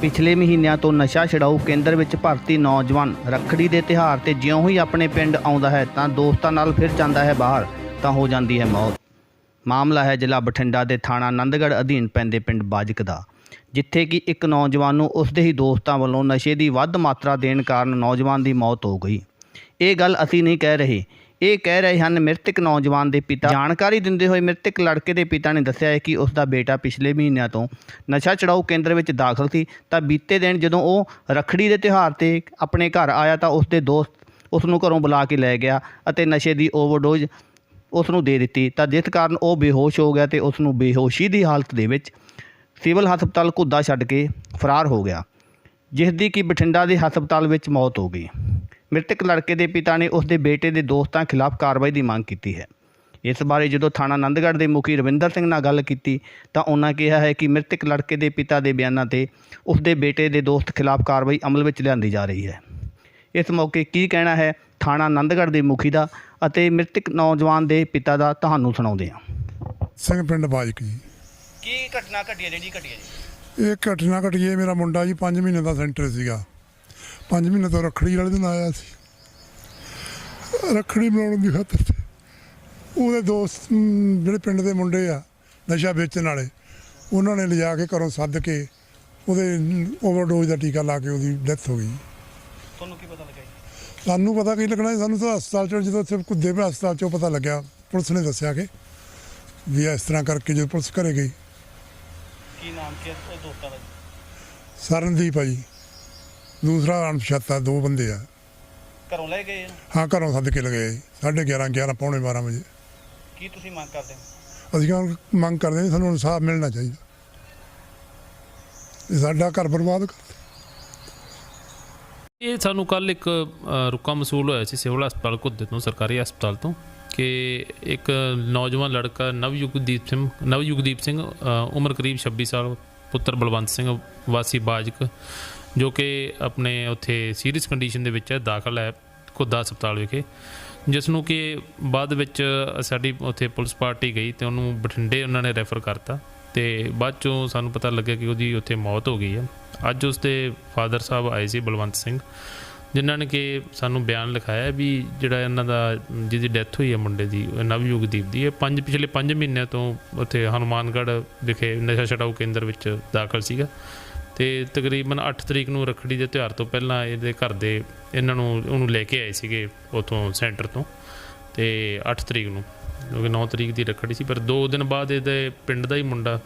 ਪਿਛਲੇ ਮਹੀਨਿਆਂ ਤੋਂ ਨਸ਼ਾ ਛਡਾਊ ਕੇਂਦਰ ਵਿੱਚ ਭਰਤੀ ਨੌਜਵਾਨ ਰੱਖੜੀ ਦੇ ਤਿਹਾਰ ਤੇ ਜਿਉਂ ਹੀ ਆਪਣੇ ਪਿੰਡ ਆਉਂਦਾ ਹੈ ਤਾਂ ਦੋਸਤਾਂ ਨਾਲ ਫਿਰ ਜਾਂਦਾ ਹੈ ਬਾਹਰ, ਤਾਂ ਹੋ ਜਾਂਦੀ ਹੈ ਮੌਤ। ਮਾਮਲਾ ਹੈ ਜ਼ਿਲ੍ਹਾ ਬਠਿੰਡਾ ਦੇ ਥਾਣਾ ਆਨੰਦਗੜ੍ਹ ਅਧੀਨ ਪੈਂਦੇ ਪਿੰਡ ਬਾਜਕ ਦਾ, ਜਿੱਥੇ ਕਿ ਇੱਕ ਨੌਜਵਾਨ ਨੂੰ ਉਸਦੇ ਹੀ ਦੋਸਤਾਂ ਵੱਲੋਂ ਨਸ਼ੇ ਦੀ ਵੱਧ ਮਾਤਰਾ ਦੇਣ ਕਾਰਨ ਨੌਜਵਾਨ ਦੀ ਮੌਤ ਹੋ ਗਈ। ਇਹ ਗੱਲ ਅਸੀਂ ਨਹੀਂ ਕਹਿ ਰਹੇ ਇਹ ਕਹਿ ਰਹੇ ਹਨ, ਮ੍ਰਿਤਕ ਨੌਜਵਾਨ ਦੇ ਪਿਤਾ ਜਾਣਕਾਰੀ ਦਿੰਦੇ ਹੋਏ ਮ੍ਰਿਤਕ ਲੜਕੇ ਦੇ ਪਿਤਾ ਨੇ ਦੱਸਿਆ ਹੈ ਕਿ ਉਸ ਦਾ ਬੇਟਾ ਪਿਛਲੇ ਮਹੀਨਿਆਂ ਤੋਂ ਨਸ਼ਾ ਚੜਾਊ ਕੇਂਦਰ ਵਿੱਚ ਦਾਖਲ ਸੀ। ਤਾਂ ਬੀਤੇ ਦਿਨ ਜਦੋਂ ਉਹ ਰੱਖੜੀ ਦੇ ਤਿਉਹਾਰ ਤੇ ਆਪਣੇ ਘਰ ਆਇਆ ਤਾਂ ਉਸ ਦੇ ਦੋਸਤ ਉਸ ਨੂੰ ਘਰੋਂ ਬੁਲਾ ਕੇ ਲੈ ਗਿਆ ਅਤੇ ਨਸ਼ੇ ਦੀ ਓਵਰਡੋਜ਼ ਉਸ ਨੂੰ ਦੇ ਦਿੱਤੀ। ਤਾਂ ਜਿਸ ਕਾਰਨ ਉਹ ਬੇਹੋਸ਼ ਹੋ ਗਿਆ ਤੇ ਉਸ ਨੂੰ ਬੇਹੋਸ਼ੀ ਦੀ ਹਾਲਤ ਦੇ ਵਿੱਚ ਸਿਵਲ ਹਸਪਤਾਲ ਘੁੱਦਾ ਛੱਡ ਕੇ ਫਰਾਰ ਹੋ ਗਿਆ ਜਿਸ ਦੀ ਕਿ ਬਠਿੰਡਾ ਦੇ ਹਸਪਤਾਲ ਵਿੱਚ ਮੌਤ ਹੋ ਗਈ। ਮ੍ਰਿਤਕ ਲੜਕੇ ਦੇ ਪਿਤਾ ਨੇ ਉਸ ਦੇ ਬੇਟੇ ਦੇ ਦੋਸਤਾਂ ਖਿਲਾਫ ਕਾਰਵਾਈ ਦੀ ਮੰਗ ਕੀਤੀ ਹੈ। ਇਸ ਬਾਰੇ ਜਦੋਂ ਥਾਣਾ ਆਨੰਦਗੜ੍ਹ ਦੇ ਮੁਖੀ ਰਵਿੰਦਰ ਸਿੰਘ ਨਾਲ ਗੱਲ ਕੀਤੀ ਤਾਂ ਉਹਨਾਂ ਕਿਹਾ ਹੈ ਕਿ ਮ੍ਰਿਤਕ ਲੜਕੇ ਦੇ ਪਿਤਾ ਦੇ ਬਿਆਨਾਂ ਤੇ ਉਸ ਦੇ ਬੇਟੇ ਦੇ ਦੋਸਤ ਖਿਲਾਫ ਕਾਰਵਾਈ ਅਮਲ ਵਿੱਚ ਲਿਆਂਦੀ ਜਾ ਰਹੀ ਹੈ। ਇਸ ਮੌਕੇ ਕੀ ਕਹਿਣਾ ਹੈ ਥਾਣਾ ਆਨੰਦਗੜ੍ਹ ਦੇ ਮੁਖੀ ਦਾ ਅਤੇ ਮ੍ਰਿਤਕ ਨੌਜਵਾਨ ਦੇ ਪਿਤਾ ਦਾ ਤੁਹਾਨੂੰ ਸੁਣਾਉਂਦੇ ਹਾਂ। ਸਿੰਘ ਪਿੰਡ ਬਾਜਕ ਜੀ। ਕੀ ਘਟਨਾ ਘਟੀ ਹੈ ਜਿਹੜੀ ਘਟੀ ਹੈ ਜੀ? ਇਹ ਘਟਨਾ ਘਟੀ ਹੈ ਮੇਰਾ ਮੁੰਡਾ ਜੀ 5 ਮਹੀਨੇ ਦਾ ਸੈਂਟਰ ਸੀਗਾ। 5 ਮਹੀਨੇ ਤੋਂ ਰੱਖੜੀ ਵਾਲੇ ਦਿਨ ਆਇਆ ਸੀ। ਰੱਖੜੀ ਬਣਾਉਣ ਦੀ ਖਾਤਰ ਤੇ ਉਹਦੇ ਦੋਸਤ ਜਿਹੜੇ ਪਿੰਡ ਦੇ ਮੁੰਡੇ ਆ ਨਸ਼ਾ ਵੇਚਣ ਵਾਲੇ ਉਹਨਾਂ ਨੇ ਲਿਜਾ ਕੇ ਘਰੋਂ ਸੱਦ ਕੇ ਉਹਦੇ ਓਵਰਡੋਜ਼ ਦਾ ਟੀਕਾ ਲਾ ਕੇ ਉਹਦੀ ਡੈਥ ਹੋ ਗਈ। ਤੁਹਾਨੂੰ ਕੀ ਪਤਾ ਲੱਗਾ ਸਾਨੂੰ ਪਤਾ ਕੀ ਲੱਗਣਾ ਸਾਨੂੰ ਤਾਂ ਹਸਪਤਾਲ ਚੋਂ ਜਦੋਂ ਉੱਥੇ ਕੁੱਦੇ ਪੇ ਹਸਪਤਾਲ ਚੋਂ ਪਤਾ ਲੱਗਿਆ। ਪੁਲਿਸ ਨੇ ਦੱਸਿਆ ਕਿ ਵੀ ਇਸ ਤਰ੍ਹਾਂ ਕਰਕੇ ਜਦੋਂ ਪੁਲਿਸ ਘਰੇ ਗਈ। ਕੀ ਨਾਮ ਕੀ ਦੋਸਤਾਂ ਦਾ ਸਰਨਦੀਪ ਆ ਜੀ। ਦੂਸਰਾ ਅਣਪਛਾਤਾ ਦੋ ਬੰਦੇ ਆ। ਘਰੋਂ ਲੈ ਗਏ ਹਾਂ ਘਰੋਂ ਸੱਦ ਕੇ ਲਗਾਏ ਸਾਢੇ 11 11 ਪੌਣੇ 12 ਵਜੇ। ਕੀ ਤੁਸੀਂ ਮੰਗ ਕਰਦੇ ਹੋ? ਅਸੀਂ ਹੁਣ ਮੰਗ ਕਰਦੇ ਹਾਂ ਸਾਨੂੰ ਇਨਸਾਫ ਮਿਲਣਾ ਚਾਹੀਦਾ। ਇਹ ਸਾਡਾ ਘਰ ਬਰਬਾਦ ਕਰ ਇਹ ਸਾਨੂੰ ਕੱਲ ਇੱਕ ਅ, ਰੁਕਾ ਮਸੂਲ ਹੋਇਆ ਸੀ ਸਿਵਲ ਹਸਪਤਾਲ ਘੁੱਦੇ ਤੋਂ ਸਰਕਾਰੀ ਹਸਪਤਾਲ ਤੋਂ ਕਿ ਇੱਕ ਨੌਜਵਾਨ ਲੜਕਾ ਨਵਯੁਗਦੀਪ ਸਿੰਘ ਨਵਯੁਗਦੀਪ ਸਿੰਘ ਅ, ਉਮਰ ਕਰੀਬ 26 ਸਾਲ ਪੁੱਤਰ ਬਲਵੰਤ ਸਿੰਘ ਵਾਸੀ ਬਾਜਕ ਜੋ ਕਿ ਆਪਣੇ ਉੱਥੇ ਸੀਰੀਅਸ ਕੰਡੀਸ਼ਨ ਦੇ ਵਿੱਚ ਹੈ, ਦਾਖਲ ਹੈ ਘੁੱਦਾ ਹਸਪਤਾਲ ਵਿਖੇ। ਜਿਸ ਨੂੰ ਕਿ ਬਾਅਦ ਵਿੱਚ ਸਾਡੀ ਉੱਥੇ ਪੁਲਿਸ ਪਾਰਟੀ ਗਈ ਤੇ ਉਹਨੂੰ ਬਠਿੰਡੇ ਉਹਨਾਂ ਨੇ ਰੈਫਰ ਕਰਤਾ ਤੇ ਬਾਅਦ ਚੋਂ ਸਾਨੂੰ ਪਤਾ ਲੱਗਿਆ ਕਿ ਉਹਦੀ ਉੱਥੇ ਮੌਤ ਹੋ ਗਈ ਹੈ। ਅੱਜ ਉਸਦੇ ਫਾਦਰ ਸਾਹਿਬ ਆਏ ਸੀ, ਬਲਵੰਤ ਸਿੰਘ, ਜਿਨ੍ਹਾਂ ਨੇ ਕਿ ਸਾਨੂੰ ਬਿਆਨ ਲਿਖਾਇਆ ਵੀ ਜਿਹੜਾ ਇਹਨਾਂ ਦਾ, ਜਿਹਦੀ ਡੈਥ ਹੋਈ ਹੈ ਮੁੰਡੇ ਦੀ ਨਵਯੁਗਦੀਪ ਦੀ, ਇਹ ਪੰਜ ਪਿਛਲੇ 5 ਮਹੀਨਿਆਂ ਤੋਂ ਉੱਥੇ ਹਨੂਮਾਨਗੜ੍ਹ ਵਿਖੇ ਨਸ਼ਾ ਛਡਾਊ ਕੇਂਦਰ ਵਿੱਚ ਦਾਖਲ ਸੀਗਾ। ਤੇ ਤਕਰੀਬਨ 8 ਤਰੀਕ ਨੂੰ ਰੱਖੜੀ ਦੇ ਤਿਉਹਾਰ ਤੋਂ ਪਹਿਲਾਂ ਇਹਦੇ ਘਰ ਦੇ ਇਹਨਾਂ ਨੂੰ, ਉਹਨੂੰ ਲੈ ਕੇ ਆਏ ਸੀਗੇ ਉਥੋਂ ਸੈਂਟਰ ਤੋਂ, ਤੇ 8 ਤਰੀਕ ਨੂੰ, ਕਿਉਂਕਿ 9 ਤਰੀਕ ਦੀ ਰੱਖੜੀ ਸੀ, ਪਰ 2 ਦਿਨ ਬਾਅਦ ਇਹਦੇ ਪਿੰਡ ਦਾ ਹੀ ਮੁੰਡਾ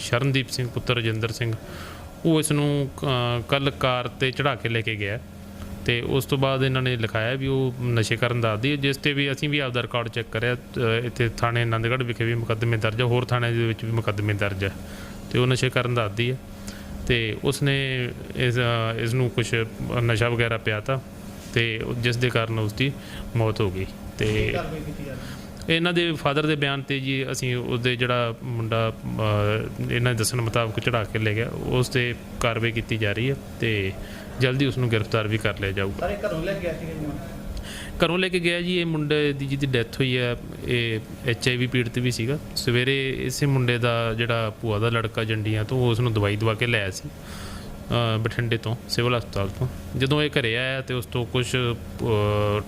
ਸ਼ਰਨਦੀਪ ਸਿੰਘ, ਪੁੱਤਰ ਰਜਿੰਦਰ ਸਿੰਘ, ਉਹ ਇਸ ਨੂੰ ਕੱਲ ਕਾਰ ਤੇ ਚੜਾ ਕੇ ਲੈ ਕੇ ਗਿਆ। ਤੇ ਉਸ ਤੋਂ ਬਾਅਦ ਇਹਨਾਂ ਨੇ ਲਿਖਾਇਆ ਵੀ ਉਹ ਨਸ਼ੇ ਕਰਨ ਦਾ ਆਦੀ ਜਿਸ ਤੇ ਵੀ ਅਸੀਂ ਵੀ ਆਪਦਾ ਰਿਕਾਰਡ ਚੈੱਕ ਕਰਿਆ ਇੱਥੇ ਥਾਣੇ ਆਨੰਦਗੜ੍ਹ ਵਿਖੇ ਵੀ ਮੁਕੱਦਮੇ ਦਰਜ ਹੈ ਹੋਰ ਥਾਣੇ ਦੇ ਵਿੱਚ ਵੀ ਮੁਕੱਦਮੇ ਦਰਜ ਹੈ ਤੇ ਉਹ ਨਸ਼ੇ ਕਰਨ ਦਾ ਆਦੀ ਹੈ। ਤੇ ਉਸਨੇ ਇਸ ਇਸ ਨੂੰ ਕੁਝ ਨਸ਼ਾ ਵਗੈਰਾ ਪਿਆ ਤਾ ਜਿਸ ਦੇ ਕਾਰਨ ਉਸ ਦੀ ਮੌਤ ਹੋ ਗਈ ਤੇ ਇਹਨਾਂ ਦੇ ਫਾਦਰ ਦੇ ਬਿਆਨ ਤੇ ਜੀ ਅਸੀਂ ਉਹਦੇ ਜਿਹੜਾ ਮੁੰਡਾ ਇਹਨਾਂ ਦੇ ਦੱਸਣ ਮੁਤਾਬਕ ਚੜਾ ਕੇ ਲੈ ਗਿਆ। ਉਸ ਤੇ ਕਾਰਵਾਈ ਕੀਤੀ ਜਾ ਰਹੀ ਹੈ ਤੇ ਜਲਦੀ ਉਸ ਨੂੰ ਗ੍ਰਿਫਤਾਰ ਵੀ ਕਰ ਲਿਆ ਜਾਊਗਾ। ਸਾਰੇ ਘਰੋਂ ਲੈ ਸੀਗੇ ਜੀ? ਘਰੋਂ ਲੈ ਕੇ ਗਿਆ ਜੀ, ਇਹ ਮੁੰਡੇ ਦੀ ਜਿਹਦੀ ਡੈਥ ਹੋਈ ਹੈ, ਇਹ ਐਚ ਆਈ ਵੀ ਪੀੜਤ ਵੀ ਸੀਗਾ। ਸਵੇਰੇ ਇਸੇ ਮੁੰਡੇ ਦਾ ਜਿਹੜਾ ਭੂਆ ਦਾ ਲੜਕਾ ਜੰਡੀਆਂ ਤੋਂ ਉਸ ਨੂੰ ਦਵਾਈ ਦਵਾ ਕੇ ਲਿਆਇਆ ਸੀ ਬਠਿੰਡੇ ਤੋਂ, ਸਿਵਲ ਹਸਪਤਾਲ ਤੋਂ। ਜਦੋਂ ਇਹ ਘਰੇ ਆਇਆ ਤੇ ਉਸ ਤੋਂ ਕੁਝ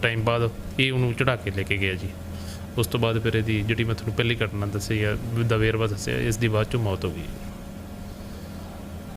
ਟਾਈਮ ਬਾਅਦ ਇਹ ਉਹਨੂੰ ਚੜਾ ਕੇ ਲੈ ਕੇ ਗਿਆ ਜੀ। ਉਸ ਤੋਂ ਬਾਅਦ ਫਿਰ ਇਹਦੀ, ਜਿਹੜੀ ਮੈਂ ਤੁਹਾਨੂੰ ਪਹਿਲੀ ਘਟਨਾ ਦੱਸੀ ਆ ਦਾ ਵੇਰਵਾ ਦੱਸਿਆ, ਇਸ ਦੀ ਬਾਅਦ ਚੋਂ ਮੌਤ ਹੋ ਗਈ।